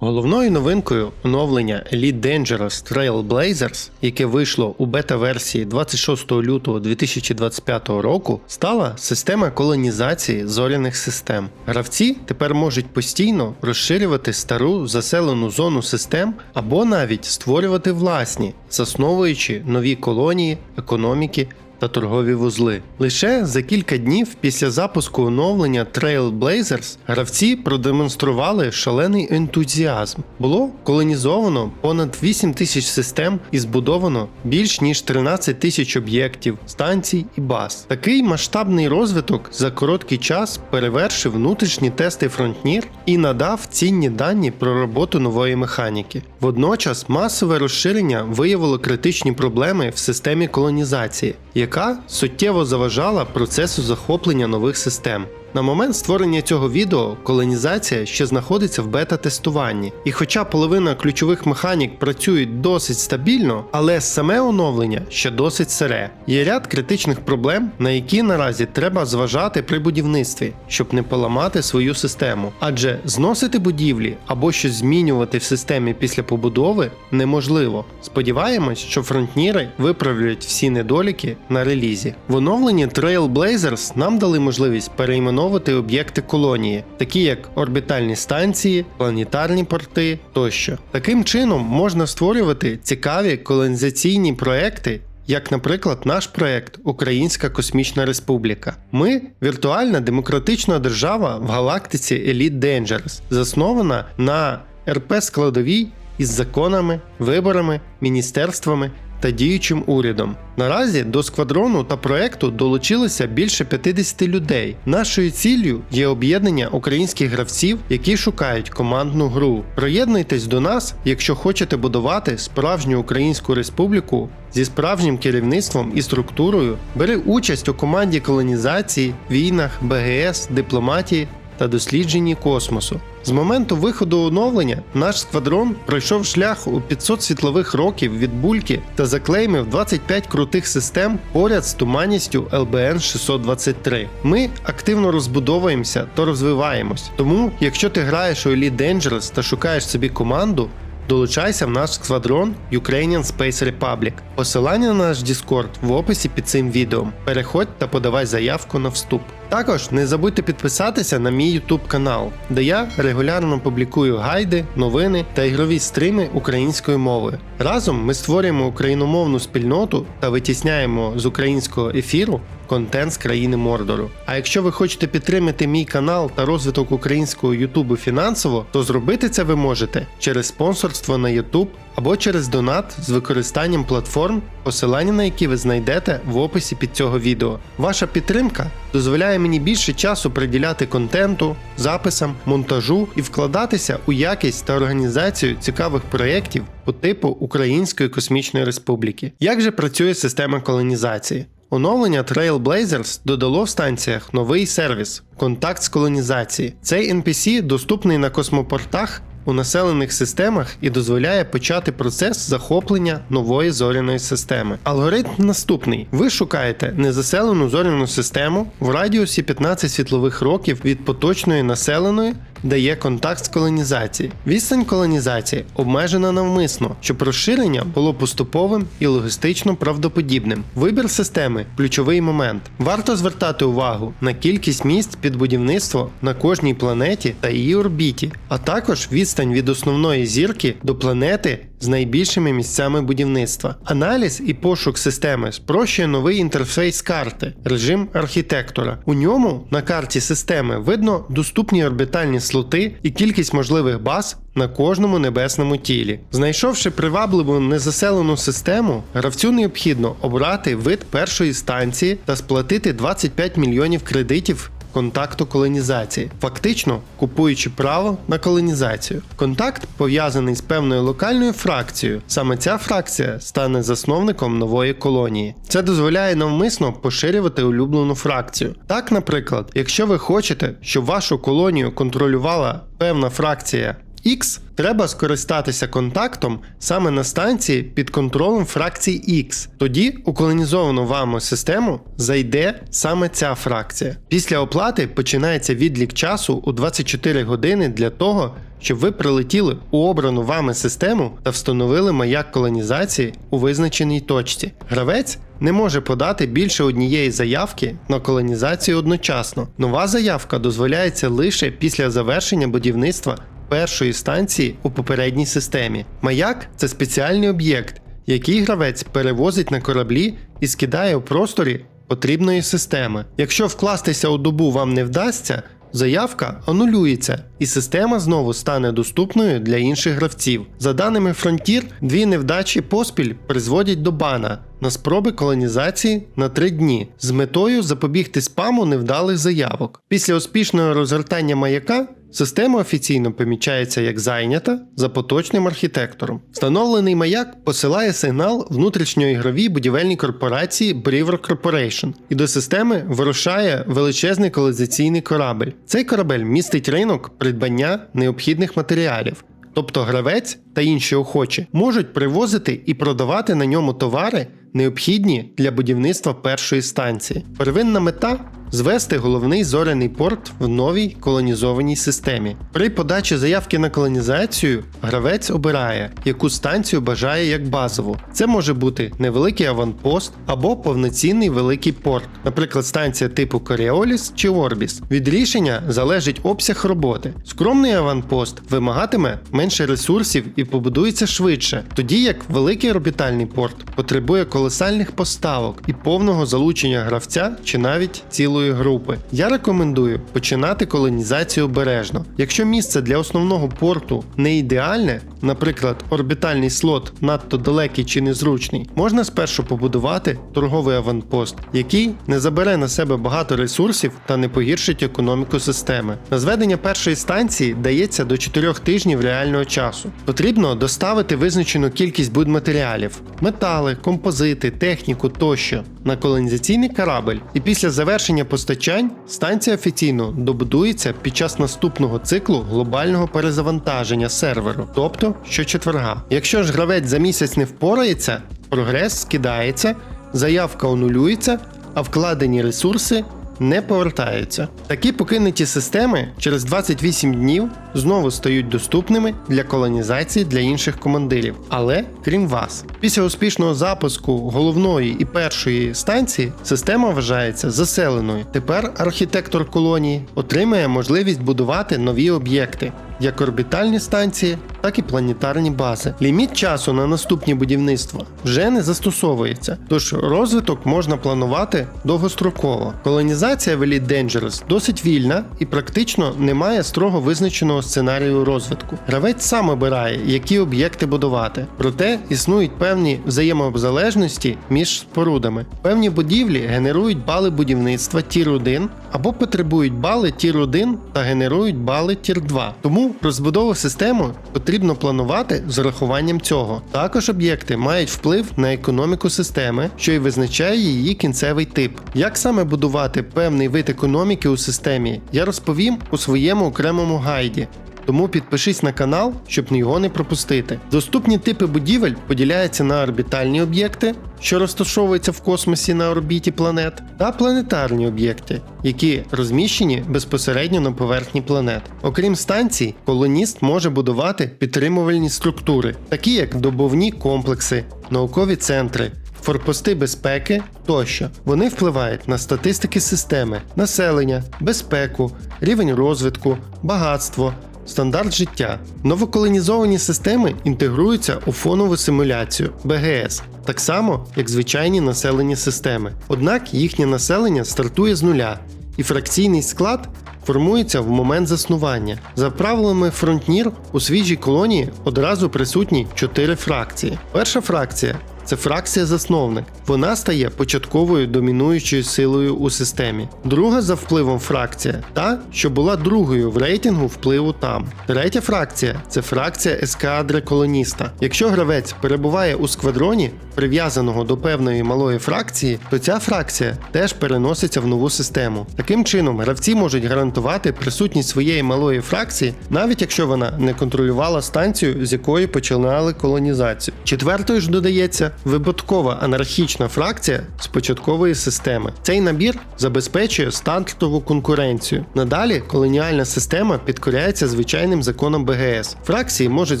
Головною новинкою оновлення Elite Dangerous Trailblazers, яке вийшло у бета-версії 26 лютого 2025 року, стала система колонізації зоряних систем. Гравці тепер можуть постійно розширювати стару заселену зону систем або навіть створювати власні, засновуючи нові колонії, економіки та торгові вузли. Лише за кілька днів після запуску оновлення Trailblazers гравці продемонстрували шалений ентузіазм. Було колонізовано понад 8 тисяч систем і збудовано більш ніж 13 тисяч об'єктів, станцій і баз. Такий масштабний розвиток за короткий час перевершив внутрішні тести Frontier і надав цінні дані про роботу нової механіки. Водночас масове розширення виявило критичні проблеми в системі колонізації, яка суттєво заважала процесу захоплення нових систем. На момент створення цього відео колонізація ще знаходиться в бета-тестуванні, і хоча половина ключових механік працюють досить стабільно, але саме оновлення ще досить сире. Є ряд критичних проблем, на які наразі треба зважати при будівництві, щоб не поламати свою систему. Адже зносити будівлі або щось змінювати в системі після побудови неможливо. Сподіваємось, що фронтніри виправлять всі недоліки на релізі. В оновленні Trailblazers нам дали можливість перейменувати об'єкти колонії, такі як орбітальні станції, планетарні порти тощо. Таким чином можна створювати цікаві колонізаційні проекти. Як, наприклад, наш проект Українська Космічна Республіка. Ми віртуальна демократична держава в галактиці Elite Dangerous, заснована на РП складовій із законами, виборами, міністерствами та діючим урядом. Наразі до сквадрону та проекту долучилося більше 50 людей. Нашою ціллю є об'єднання українських гравців, які шукають командну гру. Приєднуйтесь до нас, якщо хочете будувати справжню українську республіку зі справжнім керівництвом і структурою. Бери участь у команді колонізації, війнах, БГС, дипломатії та дослідженні космосу. З моменту виходу оновлення наш сквадрон пройшов шлях у 500 світлових років від бульки та заклеймив 25 крутих систем поряд з туманністю LBN 623. Ми активно розбудовуємося та розвиваємось. Тому, якщо ти граєш у Elite Dangerous та шукаєш собі команду, Долучайся в наш сквадрон Ukrainian Space Republic. Посилання на наш Discord в описі під цим відео. Переходь та подавай заявку на вступ. Також не забудьте підписатися на мій YouTube канал, де я регулярно публікую гайди, новини та ігрові стріми української мови. Разом ми створюємо україномовну спільноту та витісняємо з українського ефіру контент з країни Мордору. А якщо ви хочете підтримати мій канал та розвиток українського Ютубу фінансово, то зробити це ви можете через спонсорство на YouTube або через донат з використанням платформ, посилання на які ви знайдете в описі під цього відео. Ваша підтримка дозволяє мені більше часу приділяти контенту, записам, монтажу і вкладатися у якість та організацію цікавих проєктів по типу Української космічної республіки. Як же працює система колонізації? Оновлення Trailblazers додало в станціях новий сервіс контакт з колонізації. Цей NPC доступний на космопортах у населених системах і дозволяє почати процес захоплення нової зоряної системи. Алгоритм наступний: ви шукаєте незаселену зоряну систему в радіусі 15 світлових років від поточної населеної. Де є контакт з колонізації. Відстань колонізації обмежена навмисно, щоб розширення було поступовим і логістично правдоподібним. Вибір системи ключовий момент. Варто звертати увагу на кількість місць під будівництво на кожній планеті та її орбіті, а також відстань від основної зірки до планети з найбільшими місцями будівництва. Аналіз і пошук системи спрощує новий інтерфейс карти, режим архітектора. У ньому на карті системи видно доступні орбітальні слоти і кількість можливих баз на кожному небесному тілі. Знайшовши привабливу незаселену систему, гравцю необхідно обрати вид першої станції та сплатити 25 мільйонів кредитів контакту колонізації, фактично купуючи право на колонізацію. Контакт пов'язаний з певною локальною фракцією. Саме ця фракція стане засновником нової колонії. Це дозволяє навмисно поширювати улюблену фракцію. Так, наприклад, якщо ви хочете, щоб вашу колонію контролювала певна фракція. X, треба скористатися контактом саме на станції під контролем фракції X. Тоді у колонізовану вами систему зайде саме ця фракція. Після оплати починається відлік часу у 24 години для того, щоб ви прилетіли у обрану вами систему та встановили маяк колонізації у визначеній точці. Гравець не може подати більше однієї заявки на колонізацію одночасно. Нова заявка дозволяється лише після завершення будівництва першої станції у попередній системі. Маяк це спеціальний об'єкт, який гравець перевозить на кораблі і скидає у просторі потрібної системи. Якщо вкластися у добу вам не вдасться, заявка анулюється, і система знову стане доступною для інших гравців. За даними Frontier, дві невдачі поспіль призводять до бана на спроби колонізації на 3 дні з метою запобігти спаму невдалих заявок. Після успішного розгортання маяка Система офіційно помічається як зайнята за поточним архітектором. Встановлений маяк посилає сигнал внутрішньоігровій будівельній корпорації Brewer Corporation, і до системи вирушає величезний колонізаційний корабель. Цей корабель містить ринок придбання необхідних матеріалів. Тобто гравець та інші охочі можуть привозити і продавати на ньому товари, необхідні для будівництва першої станції. Первинна мета звести головний зоряний порт в новій колонізованій системі. При подачі заявки на колонізацію гравець обирає, яку станцію бажає як базову. Це може бути невеликий аванпост або повноцінний великий порт, наприклад, станція типу Коріоліс чи Орбіс. Від рішення залежить обсяг роботи. Скромний аванпост вимагатиме менше ресурсів і побудується швидше, тоді як великий орбітальний порт потребує колосальних поставок і повного залучення гравця чи навіть цілої групи. Я рекомендую починати колонізацію обережно. Якщо місце для основного порту не ідеальне, наприклад, орбітальний слот надто далекий чи незручний, можна спершу побудувати торговий аванпост, який не забере на себе багато ресурсів та не погіршить економіку системи. На зведення першої станції дається до 4 тижнів реального часу. Потрібно доставити визначену кількість будматеріалів, метали, композити, техніку тощо на колонізаційний корабль, і після завершення постачань станція офіційно добудується під час наступного циклу глобального перезавантаження серверу, тобто щочетверга. Якщо ж гравець за місяць не впорається, прогрес скидається, заявка анулюється, а вкладені ресурси не повертаються. Такі покинуті системи через 28 днів знову стають доступними для колонізації для інших командирів, але крім вас. Після успішного запуску головної і першої станції система вважається заселеною. Тепер архітектор колонії отримає можливість будувати нові об'єкти. Як орбітальні станції, так і планетарні бази. Ліміт часу на наступні будівництва вже не застосовується, тож розвиток можна планувати довгостроково. Колонізація в Elite Dangerous досить вільна і практично не має строго визначеного сценарію розвитку. Гравець сам обирає, які об'єкти будувати. Проте існують певні взаємозалежності між спорудами. Певні будівлі генерують бали будівництва Тір 1 або потребують бали Тір 1 та генерують бали Тір 2. Тому розбудову систему потрібно планувати з урахуванням цього. Також об'єкти мають вплив на економіку системи, що й визначає її кінцевий тип. Як саме будувати певний вид економіки у системі, я розповім у своєму окремому гайді. Тому підпишись на канал, щоб його не пропустити. Доступні типи будівель поділяються на орбітальні об'єкти, що розташовуються в космосі на орбіті планет, та планетарні об'єкти, які розміщені безпосередньо на поверхні планет. Окрім станцій, колоніст може будувати підтримувальні структури, такі як добовні комплекси, наукові центри. Форпости безпеки тощо вони впливають на статистики системи, населення, безпеку, рівень розвитку, багатство, стандарт життя. Новоколонізовані системи інтегруються у фонову симуляцію БГС, так само як звичайні населені системи. Однак їхнє населення стартує з нуля, і фракційний склад формується в момент заснування. За правилами Frontier у свіжій колонії одразу присутні чотири фракції. Перша фракція це фракція засновник. Вона стає початковою домінуючою силою у системі. Друга за впливом фракція та, що була другою в рейтингу впливу там. Третя фракція це фракція ескадри колоніста. Якщо гравець перебуває у сквадроні, прив'язаного до певної малої фракції, то ця фракція теж переноситься в нову систему. Таким чином, гравці можуть гарантувати присутність своєї малої фракції, навіть якщо вона не контролювала станцію, з якої починали колонізацію. Четвертою ж додається випадкова анархічна фракція з початкової системи. Цей набір забезпечує стартову конкуренцію. Надалі колоніальна система підкоряється звичайним законам БГС. Фракції можуть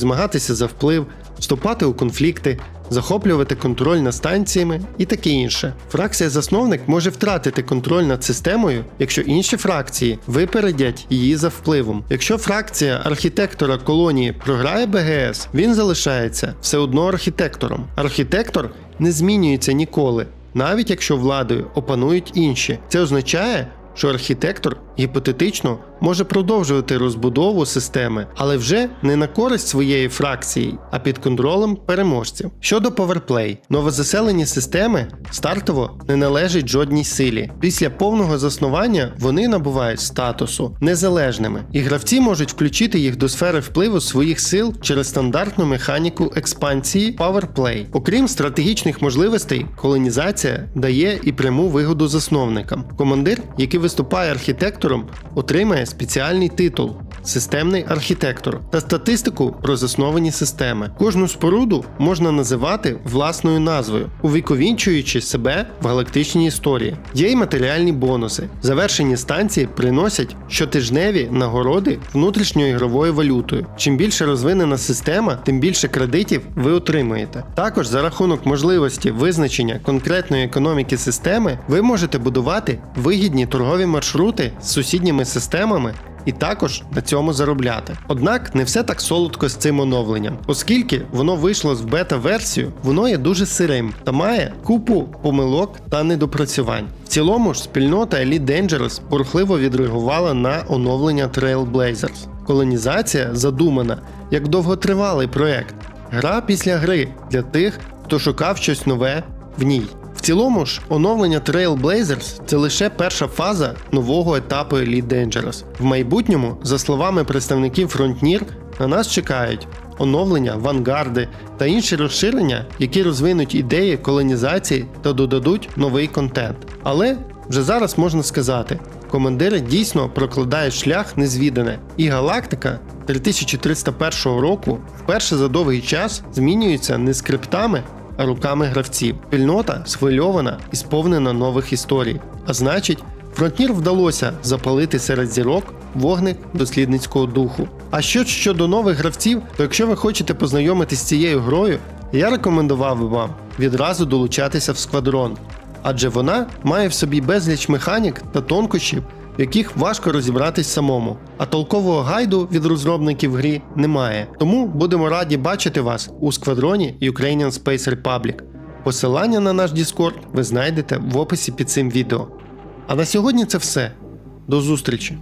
змагатися за вплив, вступати у конфлікти, захоплювати контроль над станціями і таке інше. Фракція-засновник може втратити контроль над системою, якщо інші фракції випередять її за впливом. Якщо фракція архітектора колонії програє БГС, він залишається все одно архітектором. Архітектор не змінюється ніколи, навіть якщо владою опанують інші. Це означає, що архітектор гіпотетично може продовжувати розбудову системи, але вже не на користь своєї фракції, а під контролем переможців. Щодо PowerPlay, новозаселені системи стартово не належать жодній силі. Після повного заснування вони набувають статусу незалежними, і гравці можуть включити їх до сфери впливу своїх сил через стандартну механіку експансії PowerPlay. Окрім стратегічних можливостей, колонізація дає і пряму вигоду засновникам. Командир, який виступає архітектором, отримає спеціальний титул системний архітектор та статистику про засновані системи. Кожну споруду можна називати власною назвою, увіковінчуючи себе в галактичній історії. Є й матеріальні бонуси. Завершені станції приносять щотижневі нагороди внутрішньоігровою валютою. Чим більше розвинена система, тим більше кредитів ви отримуєте. Також за рахунок можливості визначення конкретної економіки системи, ви можете будувати вигідні торгові маршрути з сусідніми системами і також на цьому заробляти. Однак не все так солодко з цим оновленням, оскільки воно вийшло з бета-версію, воно є дуже сирим та має купу помилок та недопрацювань. В цілому ж спільнота Elite Dangerous бурхливо відреагувала на оновлення Trailblazers. Колонізація задумана як довготривалий проект, гра після гри для тих, хто шукав щось нове в ній. В цілому ж, оновлення Trailblazers – це лише перша фаза нового етапу Elite Dangerous. В майбутньому, за словами представників Frontier, на нас чекають оновлення, вангарди та інші розширення, які розвинуть ідеї колонізації та додадуть новий контент. Але вже зараз можна сказати, командири дійсно прокладають шлях незвідане, і галактика 3301 року вперше за довгий час змінюється не скриптами, руками гравців. Спільнота схвильована і сповнена нових історій. А значить, Фронтір вдалося запалити серед зірок вогник дослідницького духу. А що щодо нових гравців, то якщо ви хочете познайомитись з цією грою, я рекомендував вам відразу долучатися в сквадрон, адже вона має в собі безліч механік та тонкощів, в яких важко розібратись самому. А толкового гайду від розробників грі немає. Тому будемо раді бачити вас у сквадроні Ukrainian Space Republic. Посилання на наш Discord ви знайдете в описі під цим відео. А на сьогодні це все. До зустрічі!